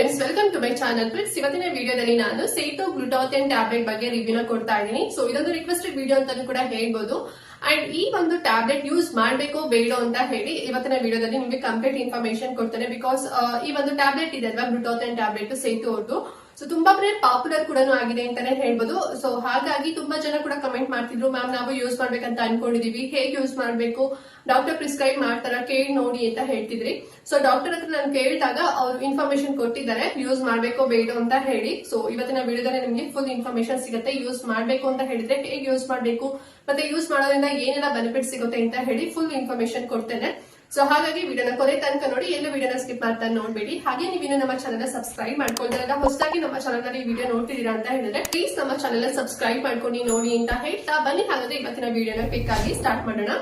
Friends welcome to my channel friends ಇವತ್ತಿನ ವಿಡಿಯೋದಲ್ಲಿ ನಾನು ಸೇಟೋ ಗ್ಲುಟಾಥಿಯನ್ ಟ್ಯಾಬ್ಲೆಟ್ ಬಗ್ಗೆ ರಿವ್ಯೂನ ಕೊಡ್ತಾ ಇದ್ದೀನಿ. ಸೊ ಇದೊಂದು ರಿಕ್ವೆಸ್ಟೆಡ್ ವಿಡಿಯೋ ಅಂತಾನು ಕೂಡ ಹೇಳ್ಬೋದು. ಅಂಡ್ ಈ ಒಂದು ಟ್ಯಾಬ್ಲೆಟ್ ಯೂಸ್ ಮಾಡಬೇಕೋ ಬೇಡೋ ಅಂತ ಹೇಳಿ ಇವತ್ತಿನ ವಿಡಿಯೋದಲ್ಲಿ ನಿಮಗೆ ಕಂಪ್ಲೀಟ್ ಇನ್ಫಾರ್ಮೇಶನ್ ಕೊಡ್ತೇನೆ. ಬಿಕಾಸ್ ಈ ಒಂದು ಟ್ಯಾಬ್ಲೆಟ್ ಇದೆ ಅಲ್ವಾ ಗ್ಲುಟಾಥಿಯನ್ ಟ್ಯಾಬ್ಲೆಟ್ ಸೇತು ಅವ್ರದ್ದು. ಸೊ ತುಂಬಾ ಪಾಪ್ಯುಲರ್ ಕೂಡ ಆಗಿದೆ ಅಂತಾನೆ ಹೇಳ್ಬೋದು. ಸೊ ಹಾಗಾಗಿ ತುಂಬಾ ಜನ ಕೂಡ ಕಮೆಂಟ್ ಮಾಡ್ತಿದ್ರು ಮ್ಯಾಮ್ ನಾವು ಯೂಸ್ ಮಾಡ್ಬೇಕಂತ ಅನ್ಕೊಂಡಿದೀವಿ. ಹೇಗೆ ಯೂಸ್ ಮಾಡ್ಬೇಕು? ಡಾಕ್ಟರ್ ಪ್ರಿಸ್ಕ್ರೈಬ್ ಮಾಡ್ತಾರ? ಕೇಳಿ ನೋಡಿ ಅಂತ ಹೇಳ್ತಿದ್ರಿ. ಸೊ ಡಾಕ್ಟರ್ ಹತ್ರ ನಾನು ಕೇಳಿದಾಗ ಅವ್ರು ಇನ್ಫಾರ್ಮೇಶನ್ ಕೊಟ್ಟಿದ್ದಾರೆ. ಯೂಸ್ ಮಾಡ್ಬೇಕೋ ಬೇಡ ಅಂತ ಹೇಳಿ. ಸೊ ಇವತ್ತಿನ ವಿಡಿಯೋದಲ್ಲಿ ನಿಮ್ಗೆ ಫುಲ್ ಇನ್ಫಾರ್ಮೇಶನ್ ಸಿಗುತ್ತೆ. ಯೂಸ್ ಮಾಡ್ಬೇಕು ಅಂತ ಹೇಳಿದ್ರೆ ಹೇಗೆ ಯೂಸ್ ಮಾಡ್ಬೇಕು? ಮತ್ತೆ ಯೂಸ್ ಮಾಡೋದ್ರಿಂದ ಏನೆಲ್ಲ ಬೆನಿಫಿಟ್ ಸಿಗುತ್ತೆ ಅಂತ ಹೇಳಿ ಫುಲ್ ಇನ್ಫಾರ್ಮೇಶನ್ ಕೊಡ್ತೇನೆ. ಸೊ ಹಾಗಾಗಿ ವಿಡಿಯೋನ ಕೊನೆ ತನಕ ನೋಡಿ, ಎಲ್ಲ ವಿಡಿಯೋನ ಸ್ಕಿಪ್ ಮಾಡ್ತಾ ನೋಡ್ಬೇಡಿ. ಹಾಗೆ ನೀವು ನಮ್ಮ ಚಾನಲ್ ಸಬ್ಸ್ಕ್ರೈಬ್ ಮಾಡ್ಕೊಳ್ತಾರ ಹೊಸದಾಗಿ ನಮ್ಮ ಚಾನಲ್ನಲ್ಲಿ ವಿಡಿಯೋ ನೋಡ್ತಿದ್ದೀರಾ ಅಂತ ಹೇಳಿದ್ರೆ ಪ್ಲೀಸ್ ನಮ್ಮ ಚಾನಲ್ ಸಬ್ಸ್ಕ್ರೈಬ್ ಮಾಡ್ಕೊಂಡು ನೋಡಿ ಅಂತ ಹೇಳ್ತಾ ಬನ್ನಿ. ಹಾಗಾದ್ರೆ ಇವತ್ತಿನ ವಿಡಿಯೋನ ಪಿಕ್ ಆಗಿ ಸ್ಟಾರ್ಟ್ ಮಾಡೋಣ.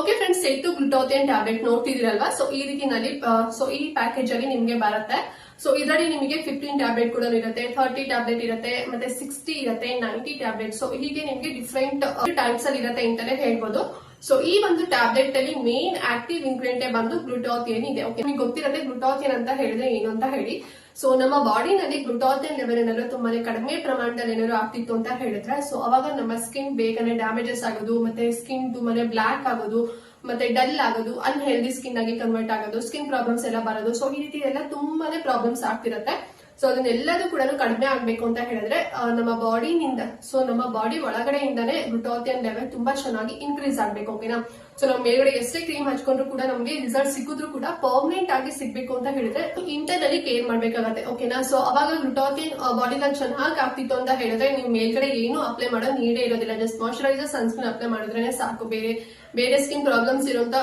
ಓಕೆ ಫ್ರೆಂಡ್ಸ್ ಸೇತು ಗ್ಲುಟೋಥಿಯನ್ ಟ್ಯಾಬ್ಲೆಟ್ ನೋಡ್ತಿದಿರಲ್ವಾ ಸೊ ಈ ರೀತಿನಲ್ಲಿ ಸೊ ಈ ಪ್ಯಾಕೇಜ್ ಅಲ್ಲಿ ನಿಮ್ಗೆ ಬರುತ್ತೆ. ಸೊ ಇದರಲ್ಲಿ ನಿಮಗೆ ಫಿಫ್ಟೀನ್ ಟ್ಯಾಬ್ಲೆಟ್ ಕೂಡ ಇರುತ್ತೆ ಥರ್ಟಿ ಟ್ಯಾಬ್ಲೆಟ್ ಇರುತ್ತೆ, ಮತ್ತೆ ಸಿಕ್ಸ್ಟಿ ಇರುತ್ತೆ ನೈಂಟಿ ಟ್ಯಾಬ್ಲೆಟ್ ಸೊ ಹೀಗೆ ನಿಮ್ಗೆ ಡಿಫ್ರೆಂಟ್ ಟೈಪ್ಸ್ ಅಲ್ಲಿ ಇರುತ್ತೆ ಅಂತಾನೆ ಹೇಳ್ಬೋದು. ಸೊ ಈ ಒಂದು ಟ್ಯಾಬ್ಲೆಟ್ ಅಲ್ಲಿ ಮೇನ್ ಆಕ್ಟಿವ್ ಇಂಗ್ರೀಡಿಯಂಟ್ ಬಂದು ಗ್ಲುಟಾಥಿಯನ್ ಇದೆ. ಓಕೆ ನಿಮಗೆ ಗೊತ್ತಿರುತ್ತೆ ಗ್ಲುಟಾಥಿಯನ್ ಅಂತ ಹೇಳಿದ್ರೆ ಏನು ಅಂತ ಹೇಳಿ. ಸೊ ನಮ್ಮ ಬಾಡಿನಲ್ಲಿ ಗ್ಲುಟಾಥಿಯನ್ ಲೆವೆಲ್ ಏನಾದ್ರು ತುಂಬಾನೇ ಕಡಿಮೆ ಪ್ರಮಾಣದಲ್ಲಿ ಏನಾದ್ರು ಆಗ್ತಿತ್ತು ಅಂತ ಹೇಳಿದ್ರೆ ಸೊ ಅವಾಗ ನಮ್ಮ ಸ್ಕಿನ್ ಬೇಗನೆ ಡ್ಯಾಮೇಜಸ್ ಆಗೋದು, ಮತ್ತೆ ಸ್ಕಿನ್ ತುಂಬಾನೇ ಬ್ಲಾಕ್ ಆಗೋದು, ಮತ್ತೆ ಡಲ್ ಆಗೋದು ಅನ್ಹೆಲ್ದಿ ಸ್ಕಿನ್ ಆಗಿ ಕನ್ವರ್ಟ್ ಆಗೋದು ಸ್ಕಿನ್ ಪ್ರಾಬ್ಲಮ್ಸ್ ಎಲ್ಲ ಬರೋದು. ಸೊ ಈ ರೀತಿ ಎಲ್ಲ ತುಂಬಾನೇ ಪ್ರಾಬ್ಲಮ್ಸ್ ಆಗ್ತಿರತ್ತೆ. ಸೊ ಅದನ್ನೆಲ್ಲದೂ ಕೂಡ ಕಡಿಮೆ ಆಗ್ಬೇಕು ಅಂತ ಹೇಳಿದ್ರೆ ನಮ್ಮ ಬಾಡಿನಿಂದ ಸೊ ನಮ್ಮ ಬಾಡಿ ಒಳಗಡೆಯಿಂದಾನೇ ಗ್ಲುಟೋಥಿಯನ್ ಲೆವೆಲ್ ತುಂಬಾ ಚೆನ್ನಾಗಿ ಇನ್ಕ್ರೀಸ್ ಆಗ್ಬೇಕು ಓಕೆನಾ ಸೊ ನಾವು ಮೇಲ್ಗಡೆ ಎಷ್ಟೇ ಕ್ರೀಮ್ ಹಚ್ಕೊಂಡ್ರು ಕೂಡ ನಮಗೆ ರಿಸಲ್ಟ್ ಸಿಕ್ಕಿದ್ರು ಕೂಡ ಪರ್ಮನೆಂಟ್ ಆಗಿ ಸಿಗ್ಬೇಕು ಅಂತ ಹೇಳಿದ್ರೆ ಇಂಟರ್ನಲ್ಲಿ ಕೇರ್ ಮಾಡ್ಬೇಕಾಗತ್ತೆ ಓಕೆನಾ ಸೊ ಅವಾಗ ಗ್ಲುಟೋಥಿಯನ್ ಬಾಡಿನಲ್ಲಿ ಚೆನ್ನಾಗಿ ಆಗ್ತಿತ್ತು ಅಂತ ಹೇಳಿದ್ರೆ, ನೀವು ಮೇಲ್ಗಡೆ ಏನು ಅಪ್ಲೈ ಮಾಡೋ ನೀಡೇ ಇರೋದಿಲ್ಲ. ಜಸ್ಟ್ ಮಾಯಶ್ಚರೈಸರ್ ಸನ್ಸ್ಕ್ರೀನ್ ಅಪ್ಲೈ ಮಾಡಿದ್ರೆ ಸಾಕು. ಬೇರೆ ಬೇರೆ ಸ್ಕಿನ್ ಪ್ರಾಬ್ಲಮ್ಸ್ ಇರುವಂತ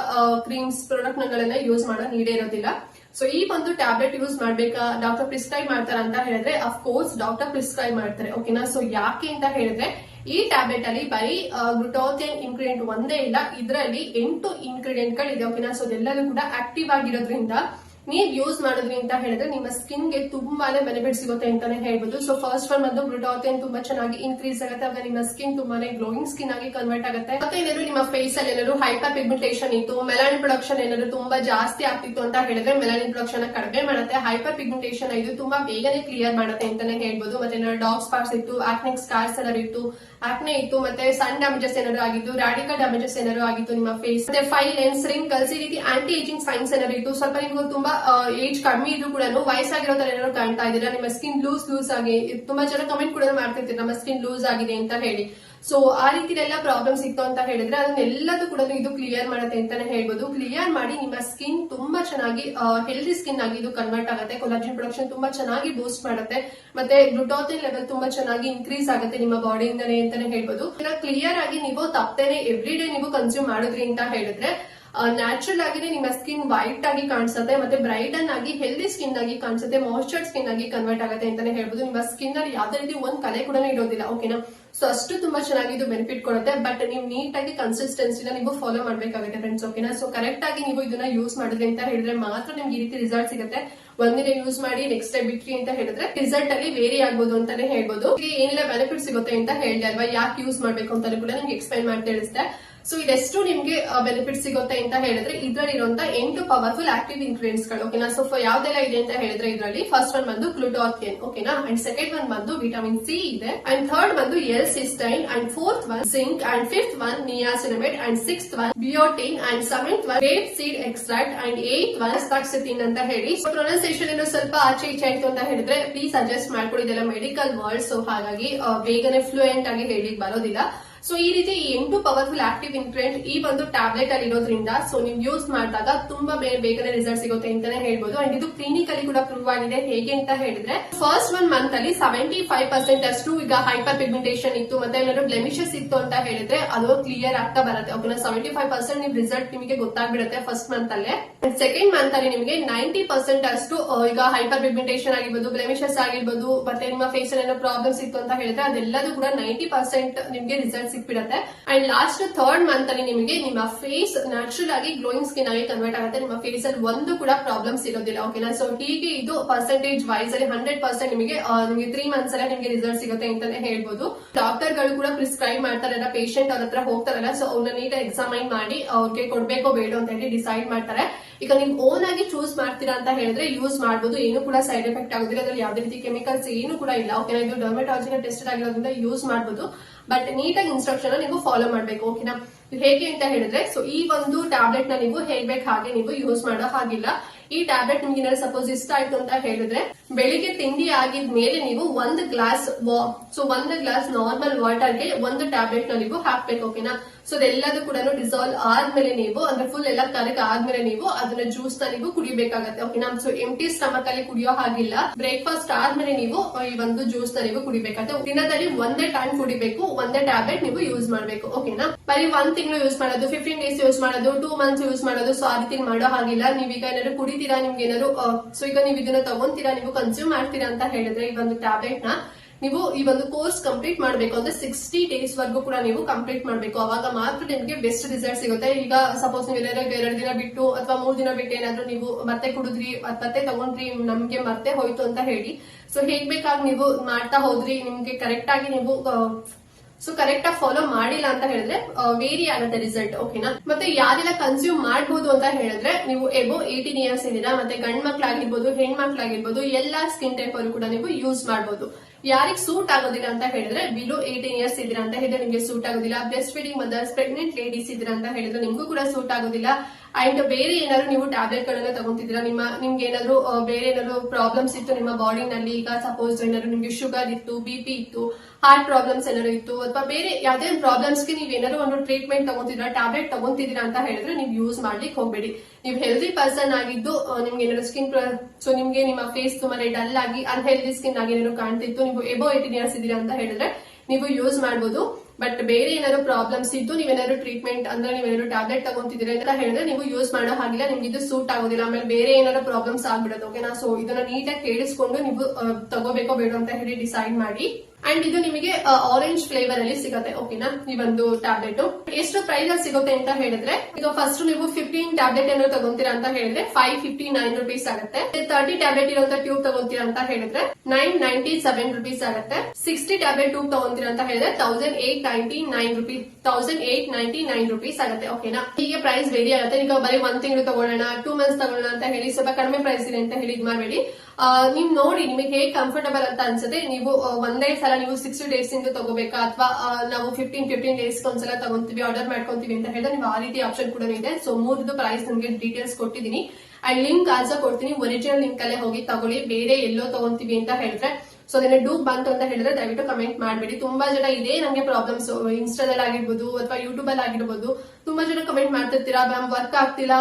ಕ್ರೀಮ್ಸ್ ಪ್ರಾಡಕ್ಟ್ ಗಳನ್ನ ಯೂಸ್ ಮಾಡೋ ನೀಡೇ ಇರೋದಿಲ್ಲ. ಸೊ ಈ ಒಂದು ಟ್ಯಾಬ್ಲೆಟ್ ಯೂಸ್ ಮಾಡ್ಬೇಕಾ? ಡಾಕ್ಟರ್ ಪ್ರಿಸ್ಕ್ರೈಬ್ ಮಾಡ್ತಾರೆ ಅಂತ ಹೇಳಿದ್ರೆ ಅಫ್ಕೋರ್ಸ್ ಡಾಕ್ಟರ್ ಪ್ರಿಸ್ಕ್ರೈಬ್ ಮಾಡ್ತಾರೆ. ಓಕೆನಾ ಸೊ ಯಾಕೆ ಅಂತ ಹೇಳಿದ್ರೆ, ಈ ಟ್ಯಾಬ್ಲೆಟ್ ಅಲ್ಲಿ ಬರೀ ಗ್ಲುಟೋಥಿಯನ್ ಇಂಗ್ರೀಡಿಯಂಟ್ ಒಂದೇ ಇಲ್ಲ. ಇದರಲ್ಲಿ ಎಂಟು ಇಂಗ್ರೀಡಿಯಂಟ್ ಗಳಿದೆ. ಓಕೆನಾ ಸೊ ಅದೆಲ್ಲರೂ ಕೂಡ ಆಕ್ಟಿವ್ ಆಗಿರೋದ್ರಿಂದ ನೀವ್ ಯೂಸ್ ಮಾಡಿದ್ರಿ ಅಂತ ಹೇಳಿದ್ರೆ ನಿಮ್ಮ ಸ್ಕಿನ್ಗೆ ತುಂಬಾನೇ ಬೆನಿಫಿಟ್ ಸಿಗುತ್ತೆ ಅಂತಾನೆ ಹೇಳ್ಬೋದು. ಸೊ ಫಸ್ಟ್ ಒನ್ ಬಂದು ಗ್ಲುಟಾಥಿಯನ್ ತುಂಬಾ ಚೆನ್ನಾಗಿ ಇನ್ಕ್ರೀಸ್ ಆಗುತ್ತೆ. ಆಗ ನಿಮ್ಮ ಸ್ಕಿನ್ ತುಂಬಾನೇ ಗ್ಲೋಯಿಂಗ್ ಸ್ಕಿನ್ ಆಗಿ ಕನ್ವರ್ಟ್ ಆಗುತ್ತೆ. ಮತ್ತೆ ಏನಾದ್ರು ನಿಮ್ಮ ಫೇಸ್ ಅಲ್ಲಿ ಏನಾದ್ರು ಹೈಪರ್ ಪಿಗ್ಮೆಂಟೇಷನ್ ಇತ್ತು ಮೆಲಾನಿನ್ ಪ್ರೊಡಕ್ಷನ್ ಏನಾದ್ರು ತುಂಬಾ ಜಾಸ್ತಿ ಆಗ್ತಿತ್ತು ಅಂತ ಹೇಳಿದ್ರೆ ಮೆಲಾನಿನ್ ಪ್ರೊಡಕ್ಷನ್ ಕಡಿಮೆ ಮಾಡುತ್ತೆ. ಹೈಪರ್ ಪಿಗ್ಮೆಂಟೇಷನ್ ಇದು ತುಂಬಾ ಬೇಗನೆ ಕ್ಲಿಯರ್ ಮಾಡುತ್ತೆ ಅಂತಾನೆ ಹೇಳ್ಬೋದು. ಮತ್ತೆ ಏನಾದ್ರು ಡಾಗ್ ಸ್ಪಾಟ್ಸ್ ಇತ್ತು ಆಕ್ನಿಕ್ ಸ್ಕಾರ್ಸ್ ಏನಾದ್ರು ಇತ್ತು ಆಕ್ನೆ ಇತ್ತು, ಮತ್ತೆ ಸನ್ ಡ್ಯಾಮೇಜಸ್ ಏನಾದ್ರು ಆಗಿತ್ತು ರಾಡಿಕಲ್ ಡ್ಯಾಮೇಜಸ್ ಏನಾದ್ರು ಆಗಿತ್ತು ನಿಮ್ಮ ಫೇಸ್ ಮತ್ತೆ ಫೈಲ್ ರಿಂಕಲ್ಸ್ ಈ ರೀತಿ ಆಂಟಿ ಏಜಿಂಗ್ ಸೈನ್ಸ್ ಏನಾದ್ರು ಇತ್ತು. ಸ್ವಲ್ಪ ನಿಮ್ಗೆ ತುಂಬಾ ಏಜ್ ಕಡಿಮೆ ಇದ್ರು ಕೂಡ ವಯಸ್ಸಾಗಿರೋ ತರ ಏನಾದ್ರು ಕಾಣ್ತಾ ಇದ್ದೀರಾ? ನಿಮ್ಮ ಸ್ಕಿನ್ ಲೂಸ್ ಲೂಸ್ ಆಗಿ ತುಂಬಾ ಜನ ಕಮೆಂಟ್ ಕೂಡ ಮಾಡ್ತಿರ್ತೀರಿ ನಮ್ಮ ಸ್ಕಿನ್ ಲೂಸ್ ಆಗಿದೆ ಅಂತ ಹೇಳಿ. ಸೊ ಆ ರೀತಿ ಎಲ್ಲ ಪ್ರಾಬ್ಲಮ್ಸ್ ಇತ್ತು ಅಂತ ಹೇಳಿದ್ರೆ ಅದನ್ನೆಲ್ಲದೂ ಕೂಡ ಇದು ಕ್ಲಿಯರ್ ಮಾಡುತ್ತೆ ಅಂತಾನೆ ಹೇಳ್ಬೋದು. ಕ್ಲಿಯರ್ ಮಾಡಿ ನಿಮ್ಮ ಸ್ಕಿನ್ ತುಂಬಾ ಚೆನ್ನಾಗಿ ಹೆಲ್ದಿ ಸ್ಕಿನ್ ಆಗಿ ಇದು ಕನ್ವರ್ಟ್ ಆಗುತ್ತೆ. ಕೊಲಾಜಿನ್ ಪ್ರೊಡಕ್ಷನ್ ತುಂಬಾ ಚೆನ್ನಾಗಿ ಬೂಸ್ಟ್ ಮಾಡುತ್ತೆ. ಮತ್ತೆ ಗ್ಲುಟಾಥಿನ್ ಲೆವೆಲ್ ತುಂಬಾ ಚೆನ್ನಾಗಿ ಇನ್ಕ್ರೀಸ್ ಆಗುತ್ತೆ ನಿಮ್ಮ ಬಾಡಿಯಿಂದನೇ ಅಂತಾನೆ ಹೇಳ್ಬೋದು. ಕ್ಲಿಯರ್ ಆಗಿ ನೀವು ತಪ್ಪೇನೆ ಎವ್ರಿ ಡೇ ನೀವು ಕನ್ಸ್ಯೂಮ್ ಮಾಡಿದ್ರಿ ಅಂತ ಹೇಳಿದ್ರೆ ನ್ಯಾಚುರಲ್ ಆಗಿನೇ ನಿಮ್ಮ ಸ್ಕಿನ್ ವೈಟ್ ಆಗಿ ಕಾಣಿಸುತ್ತೆ, ಮತ್ತೆ ಬ್ರೈಟನ್ ಆಗಿ ಹೆಲ್ದಿ ಸ್ಕಿನ್ ಆಗಿ ಕಾಣಿಸುತ್ತೆ ಮಾಯಿಶ್ಚರ್ ಸ್ಕಿನ್ ಆಗಿ ಕನ್ವರ್ಟ್ ಆಗುತ್ತೆ ಅಂತಾನೆ ಹೇಳ್ಬೋದು. ನಿಮ್ಮ ಸ್ಕಿನ್ ಅಲ್ಲಿ ಯಾವ್ದೇ ರೀತಿ ಒಂದ್ ಕಲೆ ಕೂಡ ಇಡೋದಿಲ್ಲ ಓಕೆನಾ ಸೊ ಅಷ್ಟು ತುಂಬಾ ಚೆನ್ನಾಗಿ ಇದು ಬೆನಿಫಿಟ್ ಕೊಡುತ್ತೆ ಬಟ್ ನೀವು ನೀಟ್ ಆಗಿ ಕನ್ಸಿಸ್ಟೆನ್ಸಿನ ನೀವು ಫಾಲೋ ಮಾಡ್ಬೇಕಾಗುತ್ತೆ ಫ್ರೆಂಡ್ಸ್ ಓಕೆನಾ ಸೊ ಕರೆಕ್ಟ್ ಆಗಿ ನೀವು ಇದನ್ನ ಯೂಸ್ ಮಾಡಿದ್ರಿ ಅಂತ ಹೇಳಿದ್ರೆ ಮಾತ್ರ ನಿಮ್ಗೆ ಈ ರೀತಿ ರಿಸಲ್ಟ್ ಸಿಗುತ್ತೆ. ಒಂದಿನ ಯೂಸ್ ಮಾಡಿ ನೆಕ್ಸ್ಟ್ ಡೇ ಬಿಟ್ರಿ ಅಂತ ಹೇಳಿದ್ರೆ ರಿಸಲ್ಟ್ ಅಲ್ಲಿ ವೇರಿ ಆಗ್ಬೋದು ಅಂತಾನೆ ಹೇಳ್ಬೋದು. ಏನೆಲ್ಲ ಬೆನಿಫಿಟ್ ಸಿಗುತ್ತೆ ಅಂತ ಹೇಳಿದೆ ಅಲ್ವಾ? ಯಾಕೆ ಯೂಸ್ ಮಾಡ್ಬೇಕು ಅಂತ ಕೂಡ ನಿಮ್ಗೆ ಎಕ್ಸ್ಪ್ಲೈನ್ ಮಾಡಿ ತಿಳಿಸ್ದೆ ಸೊ ಇದೆಷ್ಟು ನಿಮ್ಗೆ ಬೆನಿಫಿಟ್ ಸಿಗುತ್ತೆ ಅಂತ ಹೇಳಿದ್ರೆ ಇದ್ರಲ್ಲಿ ಇರುವಂತ ಎಂಟು ಪವರ್ಫುಲ್ ಆಕ್ಟಿವ್ ಇಂಗ್ರೀಡಿಯೆಂಟ್ಸ್ಗಳು ಓಕೆನಾ ಸೊ ಯಾವ್ದೆಲ್ಲ ಇದೆ ಅಂತ ಹೇಳಿದ್ರೆ, ಇದರಲ್ಲಿ ಫಸ್ಟ್ ಒನ್ ಬಂದು ಗ್ಲುಟಾಥಿಯನ್ ಓಕೆನಾ ಅಂಡ್ ಸೆಕೆಂಡ್ ಒನ್ ಬಂದು ವಿಟಮಿನ್ ಸಿ ಇದೆ. ಅಂಡ್ ಥರ್ಡ್ ಬಂದು L cysteine and fourth one zinc and fifth one niacinamide and sixth one biotin and seventh one grape seed extract and eighth one astaxanthin ಅಂತ ಹೇಳಿ. Pronunciation ಏನು ಸ್ವಲ್ಪ ಆಚೆ ಈಚೆ ಆಯ್ತು ಅಂತ ಹೇಳಿದ್ರೆ ಪ್ಲೀಸ್ ಅಡ್ಜಸ್ಟ್ ಮಾಡ್ಕೊಳ್ಳಿ ಇದೆಲ್ಲ ಮೆಡಿಕಲ್ ವರ್ಡ್ ಸೊ ಹಾಗಾಗಿ ಬೇಗನೆ ಫ್ಲೂಯೆಂಟ್ ಆಗಿ ಹೇಳಿಕ್ ಬರೋದಿಲ್ಲ. ಸೊ ಈ ರೀತಿ ಎಂಟು ಪವರ್ಫುಲ್ ಆಕ್ಟಿವ್ ಇಂಗ್ರೀಡಿಯಂಟ್ ಈ ಒಂದು ಟ್ಯಾಬ್ಲೆಟ್ ಅಲ್ಲಿ ಇರೋದ್ರಿಂದ ಸೊ ನೀವು ಯೂಸ್ ಮಾಡಿದಾಗ ತುಂಬಾ ಬೇಗನೆ ರಿಸಲ್ಟ್ ಸಿಗುತ್ತೆ ಅಂತಾನೆ ಹೇಳ್ಬೋದು. ಅಂಡ್ ಇದು ಕ್ಲಿನಿಕಲಿ ಕೂಡ ಪ್ರೂವ್ ಆಗಿದೆ. ಹೇಗೆ ಅಂತ ಹೇಳಿದ್ರೆ ಫಸ್ಟ್ ಒನ್ ಮಂತ್ ಅಲ್ಲಿ ಸೆವೆಂಟಿ ಫೈವ್ ಪರ್ಸೆಂಟ್ ಅಷ್ಟು ಈಗ ಹೈಪರ್ ಪಿಗ್ಮೆಂಟೇಷನ್ ಇತ್ತು, ಮತ್ತೆ ಏನಾದ್ರು ಬ್ಲೆಮಿಷಸ್ ಇತ್ತು ಅಂತ ಹೇಳಿದ್ರೆ, ಅದು ಕ್ಲಿಯರ್ ಆಗ್ತಾ ಬರುತ್ತೆ. ಓಕೆನಾ ಸೆವೆಂಟಿ ಫೈವ್ ಪರ್ಸೆಂಟ್ ನಿಮ್ ರಿಸಲ್ಟ್ ನಿಮಗೆ ಗೊತ್ತಾಗ್ಬಿಡುತ್ತೆ ಫಸ್ಟ್ ಮಂತ್ ಅಲ್ಲೇ. ಸೆಕೆಂಡ್ ಮಂತ್ ಅಲ್ಲಿ ನಿಮಗೆ ನೈಂಟಿ ಪರ್ಸೆಂಟ್ ಅಷ್ಟು ಈಗ ಹೈಪರ್ ಪಿಗ್ಮೆಂಟೇಷನ್ ಆಗಿರ್ಬೋದು ಬ್ಲೆಮಿಷಸ್ ಆಗಿರ್ಬೋದು, ಮತ್ತೆ ನಿಮ್ಮ ಫೇಸ್ ಏನೋ ಪ್ರಾಬ್ಲಮ್ಸ್ ಇತ್ತು ಅಂತ ಹೇಳಿದ್ರೆ, ಅದೆಲ್ಲದೂ ಕೂಡ ನೈಂಟಿ ಪರ್ಸೆಂಟ್ ನಿಮಗೆ ರಿಸಲ್ಟ್ ಸಿಕ್ಬಿಡುತ್ತೆ. ಅಂಡ್ ಲಾಸ್ಟ್ ಥರ್ಡ್ ಮಂತ್ ಅಲ್ಲಿ ನಿಮಗೆ ನಿಮ್ಮ ಫೇಸ್ ನ್ಯಾಚುರಲ್ ಆಗಿ ಗ್ಲೋಯಿಂಗ್ ಸ್ಕಿನ್ ಆಗಿ ಕನ್ವರ್ಟ್ ಆಗುತ್ತೆ. ನಿಮ್ಮ ಫೇಸ್ ಅಲ್ಲಿ ಒಂದು ಕೂಡ ಪ್ರಾಬ್ಲಮ್ಸ್ ಇರೋದಿಲ್ಲ ಓಕೆನಾ ಸೊ ಹೀಗೆ ಇದು ಪರ್ಸೆಂಟೇಜ್ ವೈಸ್ ಅಲ್ಲಿ ಹಂಡ್ರೆಡ್ ಪರ್ಸೆಂಟ್ ನಿಮಗೆ ನಿಮಗೆ ತ್ರೀ ಮಂತ್ಸ್ ಅಲ್ಲೇ ನಿಮಗೆ ರಿಸಲ್ಟ್ ಸಿಗುತ್ತೆ ಅಂತಾನೆ ಹೇಳ್ಬೋದು. ಡಾಕ್ಟರ್ಗಳು ಕೂಡ ಪ್ರಿಸ್ಕ್ರೈಬ್ ಮಾಡ್ತಾರಲ್ಲ ಪೇಷಂಟ್ ಅವ್ರ ಹತ್ರ ಹೋಗ್ತಾರಲ್ಲ ಸೊ ಅವ್ರನ್ನ ನೀಟಾಗಿ ಎಕ್ಸಾಮೈನ್ ಮಾಡಿ ಅವ್ರಿಗೆ ಕೊಡ್ಬೇಕೋ ಬೇಡೋ ಅಂತ ಹೇಳಿ ಡಿಸೈಡ್ ಮಾಡ್ತಾರೆ. ಈಗ ನೀವು ಓನ್ ಆಗಿ ಚೂಸ್ ಮಾಡ್ತೀರಾ ಅಂತ ಹೇಳಿದ್ರೆ ಯೂಸ್ ಮಾಡಬಹುದು ಏನು ಕೂಡ ಸೈಡ್ ಎಫೆಕ್ಟ್ ಆಗೋದಿಲ್ಲ. ಅದ್ರಲ್ಲಿ ಯಾವುದೇ ರೀತಿ ಕೆಮಿಕಲ್ಸ್ ಏನು ಕೂಡ ಇಲ್ಲ. ಓಕೆನಾ ಇದು ಡರ್ಮೆಟಾಲಜಿನ ಟೆಸ್ಟೆಡ್ ಆಗಿರೋದ್ರಿಂದ ಯೂಸ್ ಮಾಡಬಹುದು ಬಟ್ ನೀಟಾಗಿ ಇನ್ಸ್ಟ್ರಕ್ಷನ್ ನೀವು ಫಾಲೋ ಮಾಡ್ಬೇಕು. ಓಕೆನಾ ಹೇಗೆ ಅಂತ ಹೇಳಿದ್ರೆ ಸೊ ಈ ಒಂದು ಟ್ಯಾಬ್ಲೆಟ್ನ ನೀವು ಹೇಳ್ಬೇಕು ಹಾಗೆ ನೀವು ಯೂಸ್ ಮಾಡೋ ಹಾಗಿಲ್ಲ. ಈ ಟ್ಯಾಬ್ಲೆಟ್ ನಿಮ್ಗೆ ಸಪೋಸ್ ಇಷ್ಟ ಆಯ್ತು ಅಂತ ಹೇಳಿದ್ರೆ ಬೆಳಿಗ್ಗೆ ತಿಂಡಿ ಆಗಿದ್ಮೇಲೆ ನೀವು ಒಂದು ಗ್ಲಾಸ್ ಸೊ ಒಂದು ಗ್ಲಾಸ್ ನಾರ್ಮಲ್ ವಾಟರ್ಗೆ ಒಂದು ಟ್ಯಾಬ್ಲೆಟ್ನ ನೀವು ಹಾಕ್ಬೇಕು ಓಕೆನಾ ಸೊ ಅದೆಲ್ಲದೂ ಕೂಡ ಡಿಸಾಲ್ವ್ ಆದ್ಮೇಲೆ ನೀವು, ಅಂದ್ರೆ ಫುಲ್ ಎಲ್ಲ ಕರಗ್ ಆದ್ಮೇಲೆ ನೀವು ಅದನ್ನ ಜ್ಯೂಸ್ನ ನೀವು ಕುಡಿಬೇಕಾಗತ್ತೆ ಓಕೆನಾ ಸೊ ಎಂಟಿ ಸ್ಟಮಕ್ ಅಲ್ಲಿ ಕುಡಿಯೋ ಹಾಗಿಲ್ಲ. ಬ್ರೇಕ್ಫಾಸ್ಟ್ ಆದ್ಮೇಲೆ ನೀವು ಈ ಒಂದು ಜ್ಯೂಸ್ನ ನೀವು ಕುಡಿಬೇಕಾಗತ್ತೆ ದಿನದಲ್ಲಿ ಒಂದೇ ಟೈಮ್ ಕುಡಿಬೇಕು, ಒಂದೇ ಟ್ಯಾಬ್ಲೆಟ್ ನೀವು ಯೂಸ್ ಮಾಡ್ಬೇಕು ಓಕೆನಾ ಬರೀ ಒಂದ್ ತಿಂಗಳು ಯೂಸ್ ಮಾಡೋದು ಫಿಫ್ಟೀನ್ ಡೇಸ್ ಯೂಸ್ ಮಾಡೋದು ಟೂ ಮಂತ್ಸ್ ಯೂಸ್ ಮಾಡೋದು ಸೊ ಆ ರೀತಿ ಮಾಡೋ ಹಾಗಿಲ್ಲ. ನೀವೀಗ ಏನಾದ್ರು ಕುಡಿತೀರಾ, ನಿಮ್ಗೆ ಏನಾದ್ರು ಸೊ ಈಗ ನೀವು ಇದನ್ನ ತಗೊಂತೀರಾ, ನೀವು ಕನ್ಸ್ಯೂಮ್ ಮಾಡ್ತೀರಾ ಅಂತ ಹೇಳಿದ್ರೆ ಈ ಒಂದು ಟ್ಯಾಬ್ಲೆಟ್ನ ನೀವು ಈ ಒಂದು ಕೋರ್ಸ್ ಕಂಪ್ಲೀಟ್ ಮಾಡಬೇಕು. ಅಂದ್ರೆ ಸಿಕ್ಸ್ಟಿ ಡೇಸ್ ವರ್ಗೂ ಕೂಡ ನೀವು ಕಂಪ್ಲೀಟ್ ಮಾಡಬೇಕು. ಅವಾಗ ಮಾತ್ರ ನಿಮಗೆ ಬೆಸ್ಟ್ ರಿಸಲ್ಟ್ ಸಿಗುತ್ತೆ. ಈಗ ಸಪೋಸ್ ನೀವು ಏನಾದ್ರು ಎರಡು ದಿನ ಬಿಟ್ಟು ಅಥವಾ ಮೂರ್ ದಿನ ಬಿಟ್ಟು ಏನಾದ್ರೂ ನೀವು ಮತ್ತೆ ಕುಡಿದ್ರಿ ಮತ್ತೆ ತಗೊಂಡ್ರಿ, ನಮ್ಗೆ ಮತ್ತೆ ಹೋಯ್ತು ಅಂತ ಹೇಳಿ. ಸೊ ಹೇಗ್ ಬೇಕಾಗಿ ನೀವು ಮಾಡ್ತಾ ಹೋದ್ರಿ, ನಿಮ್ಗೆ ಕರೆಕ್ಟ್ ಆಗಿ ನೀವು ಸೊ ಕರೆಕ್ಟ್ ಆಗಿ ಫಾಲೋ ಮಾಡಿಲ್ಲ ಅಂತ ಹೇಳಿದ್ರೆ ವೇರಿ ಆಗುತ್ತೆ ರಿಸಲ್ಟ್ ಓಕೆನಾ ಮತ್ತೆ ಯಾರೆಲ್ಲ ಕನ್ಸ್ಯೂಮ್ ಮಾಡಬಹುದು ಅಂತ ಹೇಳಿದ್ರೆ, ನೀವು ಎಬೋ ಏಟೀನ್ ಇಯರ್ಸ್ ಏನಿದೆ ಮತ್ತೆ ಗಂಡ್ ಮಕ್ಳಾಗಿರ್ಬೋದು, ಹೆಣ್ಮಕ್ಳಾಗಿರ್ಬೋದು, ಎಲ್ಲಾ ಸ್ಕಿನ್ ಟೈಪ್ ಅವರು ಕೂಡ ನೀವು ಯೂಸ್ ಮಾಡಬಹುದು ಯಾರಿಗೆ ಸೂಟ್ ಆಗೋದಿಲ್ಲ ಅಂತ ಹೇಳಿದ್ರೆ ಬಿಲೋ ಏಟೀನ್ ಇಯರ್ಸ್ ಇದ್ದೀರಾ ಅಂತ ಹೇಳಿದ್ರೆ ನಿಮಗೆ ಸೂಟ್ ಆಗೋದಿಲ್ಲ. Breast feeding mothers pregnant ladies ಇದ್ದೀರಾ ಅಂತ ಹೇಳಿದ್ರೆ ನಿಮ್ಗೂ ಕೂಡ ಸೂಟ್ ಆಗೋದಿಲ್ಲ. ಅಂಡ್ ಬೇರೆ ಏನಾದ್ರು ನೀವು ಟ್ಯಾಬ್ಲೆಟ್ ಗಳನ್ನ ತಗೊಂತಿದ್ದೀರಾ? ನಿಮ್ಮ, ನಿಮ್ಗೆ ಏನಾದ್ರು ಬೇರೆ ಏನಾದ್ರು ಪ್ರಾಬ್ಲಮ್ಸ್ ಇತ್ತು ನಿಮ್ಮ ಬಾಡಿನಲ್ಲಿ ಈಗ ಸಪೋಸ್ ಏನಾದ್ರು ನಿಮ್ಗೆ ಶುಗರ್ ಇತ್ತು ಬಿ ಪಿ ಇತ್ತು ಹಾರ್ಟ್ ಪ್ರಾಬ್ಲಮ್ಸ್ ಏನಾದ್ರು ಇತ್ತು, ಅಥವಾ ಬೇರೆ ಯಾವ್ದೇ ಪ್ರಾಬ್ಲಮ್ಸ್ಗೆ ನೀವು ಏನಾದ್ರು ಒಂದು ಟ್ರೀಟ್ಮೆಂಟ್ ತಗೊಂತಿದ್ರಾ ಟ್ಯಾಬ್ಲೆಟ್ ತಗೊಂತಿದ್ದೀರಾ ಅಂತ ಹೇಳಿದ್ರೆ ನೀವು ಯೂಸ್ ಮಾಡ್ಲಿಕ್ಕೆ ಹೋಗ್ಬೇಡಿ. ನೀವು ಹೆಲ್ದಿ ಪರ್ಸನ್ ಆಗಿದ್ದು ನಿಮ್ಗೆ ಏನಾದ್ರು ಸ್ಕಿನ್ ಸೊ ನಿಮ್ಗೆ ನಿಮ್ಮ ಫೇಸ್ ತುಂಬಾ ಡಲ್ ಆಗಿ ಅನ್ಹೆಲ್ದಿ ಸ್ಕಿನ್ ಆಗಿ ಏನಾದ್ರು ಕಾಣ್ತಿತ್ತು, ನೀವು ಎಬೋ ಏಟೀನ್ ಇದೀರಾ ಅಂತ ಹೇಳಿದ್ರೆ ನೀವು ಯೂಸ್ ಮಾಡಬಹುದು ಬಟ್ ಬೇರೆ ಏನಾದ್ರು ಪ್ರಾಬ್ಲಮ್ಸ್ ಇದ್ದು ನೀವೇನಾದ್ರು ಟ್ರೀಟ್ಮೆಂಟ್ ಅಂದ್ರೆ ನೀವೇನಾದ್ರು ಟ್ಯಾಬ್ಲೆಟ್ ತಗೊಂತಿದ್ದೀರಾ ಅಂತ ಹೇಳಿದ್ರೆ ನೀವು ಯೂಸ್ ಮಾಡೋ ಹಾಗಿಲ್ಲ, ನಿಮ್ಗೆ ಇದು ಸೂಟ್ ಆಗೋದಿಲ್ಲ. ಆಮೇಲೆ ಬೇರೆ ಏನಾದ್ರು ಪ್ರಾಬ್ಲಮ್ಸ್ ಆಗ್ಬಿಡೋದು. ಓಕೆನಾ ಸೊ ಇದನ್ನ ನೀಟಾಗಿ ಕೇಳಿಸ್ಕೊಂಡು ನೀವು ತಗೋಬೇಕೋ ಬೇಡ ಅಂತ ಹೇಳಿ ಡಿಸೈಡ್ ಮಾಡಿ. ಅಂಡ್ ಇದು ನಿಮಗೆ ಆರೆಂಜ್ ಫ್ಲೇವರ್ ಅಲ್ಲಿ ಸಿಗುತ್ತೆ. ಓಕೆನಾ ಈ ಒಂದು ಟ್ಯಾಬ್ಲೆಟ್ ಎಷ್ಟು ಪ್ರೈಸ್ ಅಲ್ಲಿ ಸಿಗುತ್ತೆ ಅಂತ ಹೇಳಿದ್ರೆ, ಈಗ ಫಸ್ಟ್ ನೀವು ಫಿಫ್ಟೀನ್ ಟ್ಯಾಬ್ಲೆಟ್ ಏನೋ ತಗೊಂತೀರಾ ಅಂತ ಹೇಳಿದ್ರೆ ಫೈವ್ ಫಿಫ್ಟಿ ನೈನ್ ರುಪೀಸ್ ಆಗುತ್ತೆ. ತರ್ಟಿ ಟ್ಯಾಬ್ಲೆಟ್ ಇರುವಂತ ಟ್ಯೂಬ್ ತಗೊಂತೀರಾ ಅಂತ ಹೇಳಿದ್ರೆ ನೈನ್ ನೈನ್ಟಿ ಸೆವೆನ್ ರುಪೀಸ್ ಆಗುತ್ತೆ. ಸಿಕ್ಸ್ಟಿ ಟ್ಯಾಬ್ಲೆಟ್ ಟ್ಯೂಬ್ ತಗೊಂತೀರಾ ಅಂತ ಹೇಳಿದ್ರೆ thousand eight ninety nine rupees thousand eight ninety nine rupees ಆಗುತ್ತೆ. ಓಕೆನಾ ಹೀಗೆ ಪ್ರೈಸ್ ವೇರಿ ಆಗುತ್ತೆ. ಈಗ ಬರೀ ಒಂದ್ ತಿಂಗಳು ತಗೊಳ್ಳೋಣ ಟೂ ಮಂತ್ಸ್ ತಗೊಳ್ಳೋಣ ಅಂತ ಹೇಳಿ ಸ್ವಲ್ಪ ಕಡಿಮೆ ಪ್ರೈಸ್ ಇದೆ ಅಂತ ಹೇಳಿ ಇದು ಮಾಡಬೇಡಿ ನೀವು ನೋಡಿ, ನಿಮಗೆ ಹೇಗೆ ಕಂಫರ್ಟಬಲ್ ಅಂತ ಅನ್ಸುತ್ತೆ? ನೀವು ಒಂದೇ ಸಲ ನೀವು ಸಿಕ್ಸ್ಟಿ ಡೇಸ್ ಇಂದ ತಗೋಬೇಕಾ? ಅಥವಾ ನಾವು ಫಿಫ್ಟೀನ್ ಫಿಫ್ಟೀನ್ ಡೇಸ್ ಒಂದ್ಸಲ ತಗೊಂತೀವಿ ಆರ್ಡರ್ ಮಾಡ್ಕೊಂತೀವಿ ಅಂತ ಹೇಳಿದ್ರೆ ನೀವು ಆ ರೀತಿ ಆಪ್ಷನ್ ಕೂಡ ಇದೆ. ಸೊ ಮೂರದು ಪ್ರೈಸ್ ನಿಮಗೆ ಡೀಟೇಲ್ಸ್ ಕೊಟ್ಟಿದ್ದೀನಿ. ಅಂಡ್ ಲಿಂಕ್ ಆಲ್ಸೋ ಕೊಡ್ತೀನಿ. ಒರಿಜಿನಲ್ ಲಿಂಕ್ ಅಲ್ಲೇ ಹೋಗಿ ತಗೊಳ್ಳಿ. ಬೇರೆ ಎಲ್ಲೋ ತಗೊಂತೀವಿ ಅಂತ ಹೇಳಿದ್ರೆ. ಸೊ ಅದನ್ನ ಡೂಪ್ ಬಂತು ಅಂತ ಹೇಳಿದ್ರೆ ದಯವಿಟ್ಟು ಕಮೆಂಟ್ ಮಾಡಬೇಡಿ. ತುಂಬಾ ಜನ ಇದೇ ನಮಗೆ ಪ್ರಾಬ್ಲಮ್ಸ್ ಇನ್ಸ್ಟಾದಲ್ಲಿ ಆಗಿರ್ಬೋದು ಅಥವಾ ಯೂಟ್ಯೂಬ್ ಅಲ್ಲಿ ಆಗಿರ್ಬೋದು ತುಂಬಾ ಜನ ಕಮೆಂಟ್ ಮಾಡ್ತಿರ್ತೀರಾ, ಮ್ಯಾಮ್ ವರ್ಕ್ ಆಗ್ತಿಲ್ಲ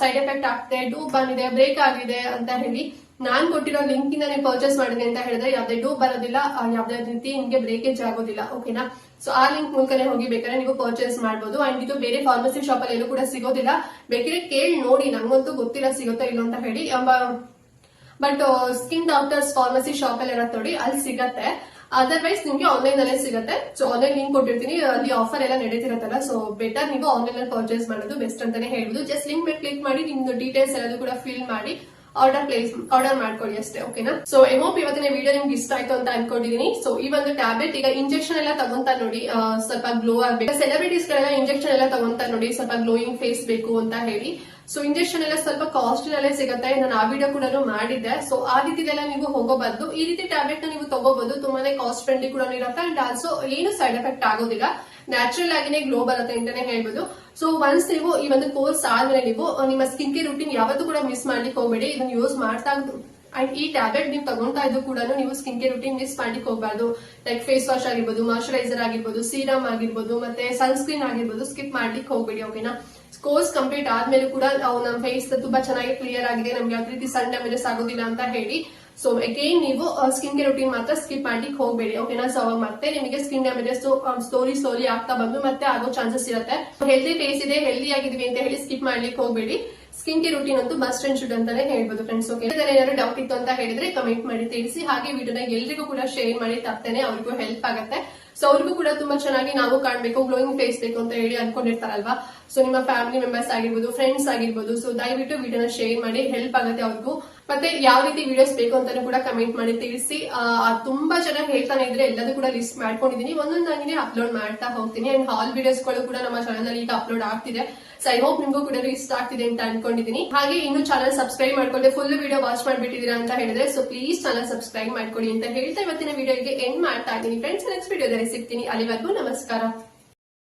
ಸೈಡ್ ಎಫೆಕ್ಟ್ ಆಗ್ತಿದೆ ಡೂಪ್ ಬಂದಿದೆ ಬ್ರೇಕ್ ಆಗಿದೆ ಅಂತ ಹೇಳಿ. ನಾನ್ ಕೊಟ್ಟಿರೋ ಲಿಂಕ್ ಇಂದ ನೀವು ಪರ್ಚೇಸ್ ಮಾಡಿದೆ ಅಂತ ಹೇಳಿದ್ರೆ ಯಾವ್ದೇ ಡೂ ಬರೋದಿಲ್ಲ ಯಾವ್ದೇ ರೀತಿ ನಿಮ್ಗೆ ಬ್ರೇಕೇಜ್ ಆಗೋದಿಲ್ಲ ಓಕೆನಾ ಸೊ ಆ ಲಿಂಕ್ ಮೂಲಕನೇ ಹೋಗಿ ಬೇಕಾದ್ರೆ ನೀವು ಪರ್ಚೇಸ್ ಮಾಡಬಹುದು ಅಂಡ್ ಇದು ಬೇರೆ ಫಾರ್ಮಸಿ ಶಾಪ್ ಅಲ್ಲಿ ಎಲ್ಲೂ ಕೂಡ ಸಿಗೋದಿಲ್ಲ. ಬೇಕಿದ್ರೆ ಕೇಳಿ ನೋಡಿ, ನಂಗಂತೂ ಗೊತ್ತಿಲ್ಲ ಸಿಗುತ್ತೋ ಇಲ್ಲ ಅಂತ ಹೇಳಿ. But skin doctors pharmacy shop ಅಲ್ಲಿ ಇರತ್ತೆ ನೋಡಿ, ಅಲ್ಲಿ ಸಿಗತ್ತೆ. ಅದರ್ವೈಸ್ ನಿಮ್ಗೆ ಆನ್ಲೈನ್ ಅಲ್ಲೇ ಸಿಗುತ್ತೆ. ಸೊ ಆನ್ಲೈನ್ ಲಿಂಕ್ ಕೊಟ್ಟಿರ್ತೀನಿ. ಅಲ್ಲಿ ಆಫರ್ ಎಲ್ಲ ನಡೀತಿರತ್ತಲ್ಲ ಸೊ ಬೆಟರ್ ನೀವು ಆನ್ಲೈನ್ ಅಲ್ಲಿ ಪರ್ಚೇಸ್ ಮಾಡೋದು ಬೆಸ್ಟ್ ಅಂತಾನೆ ಹೇಳ್ಬೋದು. ಜಸ್ಟ್ ಲಿಂಕ್ ಮೇಲೆ ಕ್ಲಿಕ್ ಮಾಡಿ, ನಿಮ್ದು ಡೀಟೇಲ್ಸ್ ಎಲ್ಲದೂ ಕೂಡ ಫಿಲ್ ಮಾಡಿ ಆರ್ಡರ್ ಪ್ಲೇಸ್ ಆರ್ಡರ್ ಮಾಡ್ಕೊಳ್ಳಿ ಅಷ್ಟೇ ಓಕೆನಾ ಸೊ ಐ ಹೋಪ್ ಇವತ್ತಿನ ವಿಡಿಯೋ ನಿಮ್ಗೆ ಇಷ್ಟ ಆಯ್ತು ಅಂತ ಅನ್ಕೊಂಡಿದೀನಿ. ಸೊ ಈ ಒಂದು ಟ್ಯಾಬ್ಲೆಟ್ ಈಗ ಇಂಜೆಕ್ಷನ್ ಎಲ್ಲ ತಗೊಂತ ನೋಡಿ ಸ್ವಲ್ಪ ಗ್ಲೋ ಆಗ್ಬೇಕು. ಸೆಲೆಬ್ರಿಟೀಸ್ ಗಳೆಲ್ಲ ಇಂಜೆಕ್ಷನ್ ಎಲ್ಲ ತಗೊಂತ ನೋಡಿ, ಸ್ವಲ್ಪ ಗ್ಲೋಯಿಂಗ್ ಫೇಸ್ ಬೇಕು ಅಂತ ಹೇಳಿ. ಸೊ ಇಂಜೆಕ್ಷನ್ ಎಲ್ಲ ಸ್ವಲ್ಪ ಕಾಸ್ಟ್ ನಲ್ಲೇ ಸಿಗುತ್ತೆ. ನಾನು ಆ ವಿಡಿಯೋ ಕೂಡ ಮಾಡಿದ್ದೆ. ಸೊ ಆ ರೀತಿಲೆಲ್ಲ ನೀವು ಹೋಗೋಬಾರ್ದು. ಈ ರೀತಿ ಟ್ಯಾಬ್ಲೆಟ್ ನೀವು ತಗೋಬಹುದು ತುಂಬಾನೇ ಕಾಸ್ಟ್ ಫ್ರೆಂಡ್ಲಿ ಕೂಡ ಇರುತ್ತೆ. ಅಂಡ್ ಆಲ್ಸೋ ಏನು ಸೈಡ್ ಎಫೆಕ್ಟ್ ಆಗೋದಿಲ್ಲ. ನ್ಯಾಚುರಲ್ ಆಗಿನೇ ಗ್ಲೋ ಬರುತ್ತೆ ಅಂತಾನೆ ಹೇಳ್ಬೋದು. ಸೊ ಒನ್ಸ್ ನೀವು ಈ ಒಂದು ಕೋರ್ಸ್ ಆದ್ಮೇಲೆ ನೀವು ನಿಮ್ಮ ಸ್ಕಿನ್ ಕೇರ್ ರುಟೀನ್ ಯಾವತ್ತೂ ಕೂಡ ಮಿಸ್ ಮಾಡ್ಲಿಕ್ಕೆ ಹೋಗಬೇಡಿ. ಇದನ್ನ ಯೂಸ್ ಮಾಡ್ತಾ ಅಂಡ್ ಈ ಟ್ಯಾಬ್ಲೆಟ್ ನೀವು ತಗೊಂತಾ ಇದ್ದು ಕೂಡ ನೀವು ಸ್ಕಿನ್ ಕೇರ್ ರುಟೀನ್ ಮಿಸ್ ಮಾಡ್ಲಿಕ್ಕೆ ಹೋಗಬಾರ್ದು. ಲೈಕ್ ಫೇಸ್ ವಾಶ್ ಆಗಿರ್ಬೋದು ಮಾಯಶ್ಚರೈಸರ್ ಆಗಿರ್ಬೋದು ಸೀರಮ್ ಆಗಿರ್ಬೋದು, ಮತ್ತೆ ಸನ್ಸ್ಕ್ರೀನ್ ಆಗಿರ್ಬೋದು ಸ್ಕಿಪ್ ಮಾಡ್ಲಿಕ್ಕೆ ಹೋಗ್ಬೇಡಿ ಓಕೆನಾ ಕೋರ್ಸ್ ಕಂಪ್ಲೀಟ್ ಆದ್ಮೇಲೆ ಕೂಡ ನಮ್ಮ ಫೇಸ್ ತುಂಬಾ ಚೆನ್ನಾಗಿ ಕ್ಲಿಯರ್ ಆಗಿದೆ. ನಮ್ಗೆ ಯಾವ ರೀತಿ ಸನ್ ಡ್ಯಾಮೇಜಸ್ ಆಗೋದಿಲ್ಲ ಅಂತ ಹೇಳಿ. ಸೊ ಅಗೇನ್ ನೀವು ಸ್ಕಿನ್ ಕೇರ್ ರುಟೀನ್ ಮಾತ್ರ ಸ್ಕಿಪ್ ಮಾಡ್ಲಿಕ್ಕೆ ಹೋಗ್ಬೇಡಿ. ಓಕೆನಾ ಸೊ ಅವಾಗ ಮತ್ತೆ ನಿಮಗೆ ಸ್ಕಿನ್ ಡ್ಯಾಮೇಜಸ್ ಸ್ಟೋರಿ ಸ್ಟೋರಿ ಆಗ್ತಾ ಬಂದು ಮತ್ತೆ ಆಗೋ ಚಾನ್ಸಸ್ ಇರುತ್ತೆ. ಹೆಲ್ದಿ ಫೇಸ್ ಇದೆ ಹೆಲ್ದಿ ಆಗಿದೀವಿ ಅಂತ ಹೇಳಿ ಸ್ಕಿಪ್ ಮಾಡ್ಲಿಕ್ಕೆ ಹೋಗ್ಬೇಡಿ. ಸ್ಕಿನ್ ಕೇರ್ ರುಟೀನ್ ಅಂತೂ ಬಸ್ಟ್ ಅಂಡ್ ಶುಡ್ ಅಂತಾನೆ ಹೇಳ್ಬೋದು ಫ್ರೆಂಡ್ಸ್ ಓಕೆ ಏನಾದ್ರು ಡೌಟ್ ಇತ್ತು ಅಂತ ಹೇಳಿದ್ರೆ ಕಮೆಂಟ್ ಮಾಡಿ, ತಿಳಿಸಿ. ಹಾಗೆ ವಿಡಿಯೋನ ಎಲ್ರಿಗೂ ಕೂಡ ಶೇರ್ ಮಾಡಿ ತಪ್ಪೇನೆ ಅವ್ರಿಗೂ ಹೆಲ್ಪ್ ಆಗುತ್ತೆ. ಸೊ ಅವ್ರಿಗೂ ಕೂಡ ತುಂಬಾ ಚೆನ್ನಾಗಿ ನಾವು ಕಾಣಬೇಕು ಗ್ಲೋಯಿಂಗ್ ಫೇಸ್ ಬೇಕು ಅಂತ ಹೇಳಿ ಅನ್ಕೊಂಡಿರ್ತಾರಲ್ವಾ? ಸೊ ನಿಮ್ಮ ಫ್ಯಾಮಿಲಿ ಮೆಂಬರ್ಸ್ ಆಗಿರ್ಬೋದು ಫ್ರೆಂಡ್ಸ್ ಆಗಿರ್ಬೋದು ಸೊ ದಯವಿಟ್ಟು ವಿಡಿಯೋನ ಶೇರ್ ಮಾಡಿ ಹೆಲ್ಪ್ ಆಗುತ್ತೆ ಅವ್ರಿಗೂ. ಮತ್ತೆ ಯಾವ ರೀತಿ ವಿಡಿಯೋಸ್ ಬೇಕು ಅಂತಾನು ಕೂಡ ಕಮೆಂಟ್ ಮಾಡಿ ತಿಳಿಸಿ. ತುಂಬಾ ಜನ ಹೇಳ್ತಾನೆ ಇದ್ರೆ ಎಲ್ಲದೂ ಕೂಡ ಲಿಸ್ಟ್ ಮಾಡ್ಕೊಂಡಿದ್ದೀನಿ. ಒಂದೊಂದಾಗಿನೇ ಅಪ್ಲೋಡ್ ಮಾಡ್ತಾ ಹೋಗ್ತೀನಿ. ಅಂಡ್ ಹಾಲ್ ವಿಡಿಯೋಸ್ಗಳು ಕೂಡ ನಮ್ಮ ಚಾನಲ್ನಲ್ಲಿ ಈಗ ಅಪ್ಲೋಡ್ ಆಗ್ತಿದೆ. ಸೊ ಐ ಹೋಪ್ ನಿಮ್ಗೂ ಕೂಡ ಇಷ್ಟ ಆಗ್ತಿದೆ ಅಂತ ಅನ್ಕೊಂಡಿದೀನಿ ಹಾಗೆ ಇನ್ನು ಚಾನಲ್ ಸಬ್ಸ್ಕ್ರೈಬ್ ಮಾಡ್ಕೊಂಡೆ ಫುಲ್ ವಿಡಿಯೋ ವಾಚ್ ಮಾಡ್ಬಿಟ್ಟಿದೀರಾ ಅಂತ ಹೇಳಿದ್ರೆ ಸೊ ಪ್ಲೀಸ್ ಚಾನಲ್ ಸಬ್ಸ್ಕ್ರೈಬ್ ಮಾಡ್ಕೊಳ್ಳಿ ಅಂತ ಹೇಳ್ತಾ ಇವತ್ತಿನ ವಿಡಿಯೋಗೆ ಎಂಡ್ ಮಾಡ್ತಾ ಇದ್ದೀನಿ. ಫ್ರೆಂಡ್ಸ್ ನೆಕ್ಸ್ಟ್ ವಿಡಿಯೋದಲ್ಲಿ ಸಿಗ್ತೀನಿ. ಅಲ್ಲಿವರೆಗೂ ನಮಸ್ಕಾರ.